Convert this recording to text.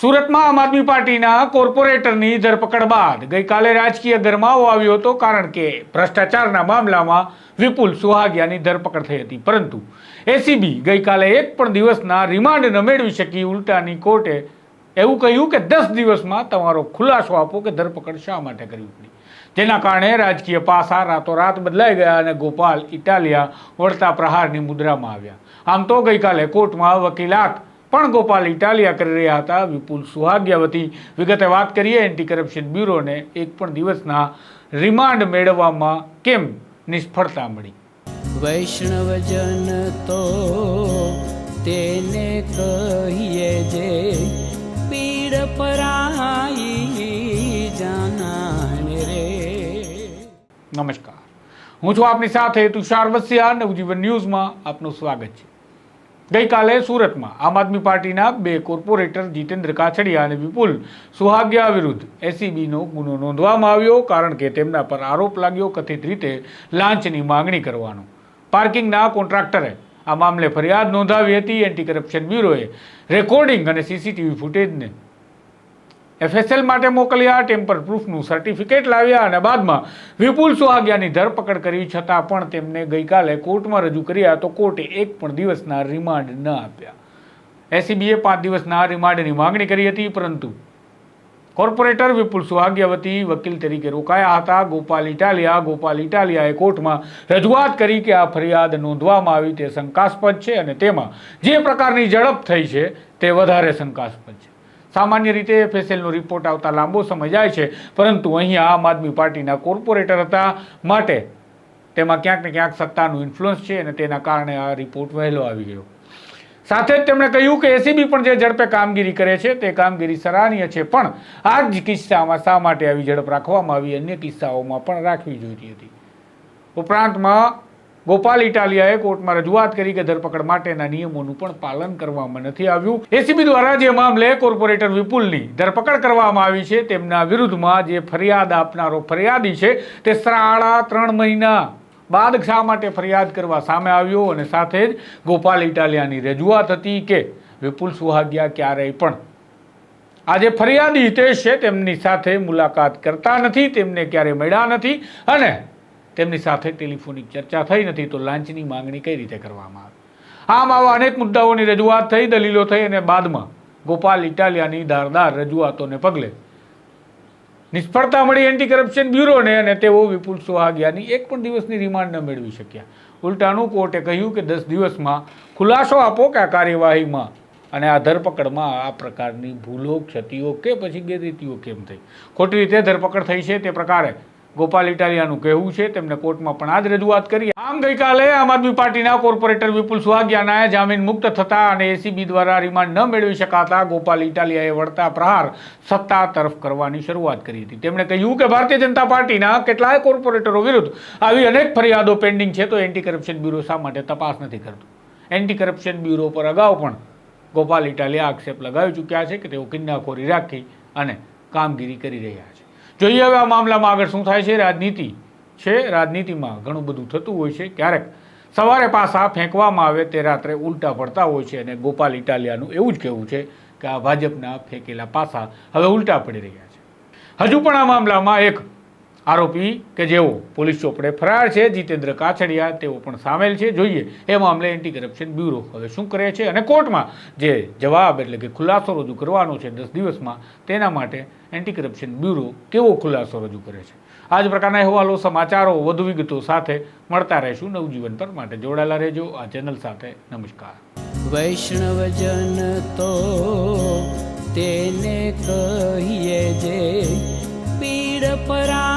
સુરતમાં આમ આદમી પાર્ટીના કોર્પોરેટરની ધરપકડ બાદ ગઈકાલે રાજકીય ગરમાવો આવ્યો હતો કારણ કે ભ્રષ્ટાચારના મામલામાં વિપુલ સુહાગિયાની ધરપકડ થઈ હતી. પરંતુ એસીબી ગઈકાલે એક પણ દિવસના રિમાન્ડ ન મેળવી શકી. ઉલટાની કોર્ટે એવું કહ્યું કે દસ દિવસમાં તમારો ખુલાસો આપો કે ધરપકડ શા માટે કરવી પડી. જેના કારણે રાજકીય પાસા રાતોરાત બદલાઈ ગયા અને ગોપાલ ઇટાલિયા વળતા પ્રહારની મુદ્રામાં આવ્યા. આમ તો ગઈકાલે કોર્ટમાં વકીલાત પણ ગોપાલ ઇટાલિયા કરી રહ્યા હતા. વિપુલ સુહાગિયા વતી વિગતે વાત કરીએ એન્ટી કરપ્શન બ્યુરોને એક પણ દિવસના રિમાન્ડ મેળવવામાં કેમ નિષ્ફળતા મળી? વૈષ્ણવજન તો તેને કહીએ જે પીડ પરાઈ જાનાને રે. નમસ્કાર. હું છું આપની સાથે તુષાર વસિયા. નવજીવન ન્યૂઝમાં આપનું સ્વાગત છે. ગઈકાલે સુરતમાં આમ આદમી પાર્ટીના બે કોર્પોરેટર જીતેન્દ્ર કાછડિયા અને વિપુલ સુહાગિયા વિરુદ્ધ એસીબીનો ગુનો નોંધવામાં આવ્યો કારણ કે તેમના પર આરોપ લાગ્યો કથિત રીતે લાંચની માંગણી કરવાનો. પાર્કિંગના કોન્ટ્રાક્ટરે આ મામલે ફરિયાદ નોંધાવી હતી. એન્ટી કરપ્શન બ્યુરોએ રેકોર્ડિંગ અને સીસીટીવી ફૂટેજને એફએસએલ માટે મોકલ્યા ટેમ્પર પ્રૂફનું સર્ટિફિકેટ લાવ્યા અને બાદમાં વિપુલ સુહાગિયાની ધરપકડ કરી, છતાં પણ તેમને ગઈકાલે કોર્ટમાં રજૂ કર્યા તો કોર્ટે એક પણ દિવસના રિમાન્ડ ન આપ્યા. એસીબીએ પાંચ દિવસના રિમાન્ડની માંગણી કરી હતી, પરંતુ કોર્પોરેટર વિપુલ સુહાગિયા વતી વકીલ તરીકે રોકાયા હતા. ગોપાલ ઇટાલિયા, ગોપાલ ઇટાલિયાએ કોર્ટમાં રજૂઆત કરી કે આ ફરિયાદ નોંધવામાં આવી તે શંકાસ્પદ છે અને તેમાં જે પ્રકારની ઝડપ થઈ છે તે વધારે શંકાસ્પદ છે. સામાન્ય રીતે એફએસએલનો રિપોર્ટ આવતા લાંબો સમય જાય છે, પરંતુ અહીંયા આમ આદમી પાર્ટીના કોર્પોરેટર હતા માટે તેમાં ક્યાંક ને ક્યાંક સત્તાનું ઇન્ફ્લુઅન્સ છે અને તેના કારણે આ રિપોર્ટ વહેલો આવી ગયો. સાથે જ તેમણે કહ્યું કે એસીબી પણ જે ઝડપે કામગીરી કરે છે, તે કામગીરી સરાહનીય છે, પણ આ જ કિસ્સામાં શા માટે આવી ઝડપ રાખવામાં આવી, અન્ય કિસ્સાઓમાં પણ રાખવી જોઈતી હતી. ઉપરાંતમાં ગોપાલ ઇટાલિયાએ કોર્ટમાં રજૂઆત કરી કે ધરપકડ માટેના નિયમોનું પણ પાલન કરવામાં નથી આવ્યું. એસીબી દ્વારા જે મામલે કોર્પોરેટર વિપુલની ધરપકડ કરવામાં આવી છે, તેમના વિરુદ્ધમાં જે ફરિયાદ આપનારો ફરિયાદી છે, તે સાડા ત્રણ મહિના બાદ શા માટે ફરિયાદ કરવા સામે આવ્યો? અને સાથે જ ગોપાલ ઇટાલિયાની રજૂઆત હતી કે વિપુલ સુહાગિયા ક્યારેય પણ આજે ફરિયાદી હિતેશ છે, તેમની સાથે મુલાકાત કરતા નથી, તેમને ક્યારે મળ્યા નથી અને તેમની સાથે ટેલિફોનિક ચર્ચા થઈ નથી તો લાંચની માંગણી કઈ રીતે કરવામાં આવી? આમ આવા અનેક મુદ્દાઓની રજૂઆત થઈ, દલીલો થઈ અને બાદમાં ગોપાલ ઇટાલિયાની ધારદાર રજૂઆતોને પગલે નિષ્ફળતા મળી એન્ટી કરપ્શન બ્યુરોને અને તેઓ વિપુલ સોહાગિયાની એક પણ દિવસની રિમાન્ડ ન મેળવી શક્યા. ઉલટાનું કોર્ટે કહ્યું કે દસ દિવસમાં ખુલાસો આપો કે આ કાર્યવાહીમાં અને આ ધરપકડમાં આ પ્રકારની ભૂલો, ક્ષતિઓ કે પછી ગેરરીતિઓ કેમ થઈ? ખોટી રીતે ધરપકડ થઈ છે તે પ્રકારે ગોપાલ ઇટાલિયાનું કહેવું છે, તેમને કોર્ટમાં પણ આ જ રજૂઆત કરી. આમ ગઈકાલે આમ આદમી પાર્ટીના કોર્પોરેટર વિપુલ સુહાગિયાના જામીન મુક્ત થતા અને એસીબી દ્વારા રિમાન્ડ ન મેળવી શકાતા ગોપાલ ઇટાલિયાએ વળતા પ્રહાર સત્તા તરફ કરવાની શરૂઆત કરી હતી. તેમણે કહ્યું કે ભારતીય જનતા પાર્ટીના કેટલાય કોર્પોરેટરો વિરુદ્ધ આવી અનેક ફરિયાદો પેન્ડિંગ છે, તો એન્ટી કરપ્શન બ્યુરો શા માટે તપાસ નથી કરતું? એન્ટી કરપ્શન બ્યુરો પર અગાઉ પણ ગોપાલ ઇટાલિયા આક્ષેપ લગાવી ચૂક્યા છે કે તેઓ કિન્નાખોરી રાખી અને કામગીરી કરી રહ્યા છે. જોઈએ હવે આ મામલામાં આગળ શું થાય છે? રાજનીતિ છે. રાજનીતિમાં ઘણું બધું થતું હોય છે. ક્યારેક સવારે પાસા ફેંકવામાં આવે તે રાત્રે ઉલટા પડતા હોય છે અને ગોપાલ ઇટાલિયાનું એવું જ કહેવું છે કે આ ભાજપના ફેંકેલા પાસા હવે ઉલટા પડી રહ્યા છે. હજુ પણ આ મામલામાં એક આરોપી કે જેઓ પોલીસ ચોપડે ફરાર છે, જીતેન્દ્ર કાછડિયા તેઓ પણ સામેલ છે. જોઈએ એ મામલે એન્ટી કરપ્શન બ્યુરો હવે શું કરે છે અને કોર્ટમાં જે જવાબ એટલે કે ખુલાસો રજૂ કરવાનો છે દસ દિવસમાં, તેના માટે એન્ટી કરપ્શન બ્યુરો કેવો ખુલાસો રજૂ કરે છે? આ જ પ્રકારના અહેવાલો, સમાચારો, વધુ વિગતો સાથે મળતા રહેશું. નવજીવન પર માટે જોડાયેલા રહેજો. આ ચેનલ સાથે નમસ્કાર. વૈષ્ણવજન તો તેને કહીએ જે પીડ પરા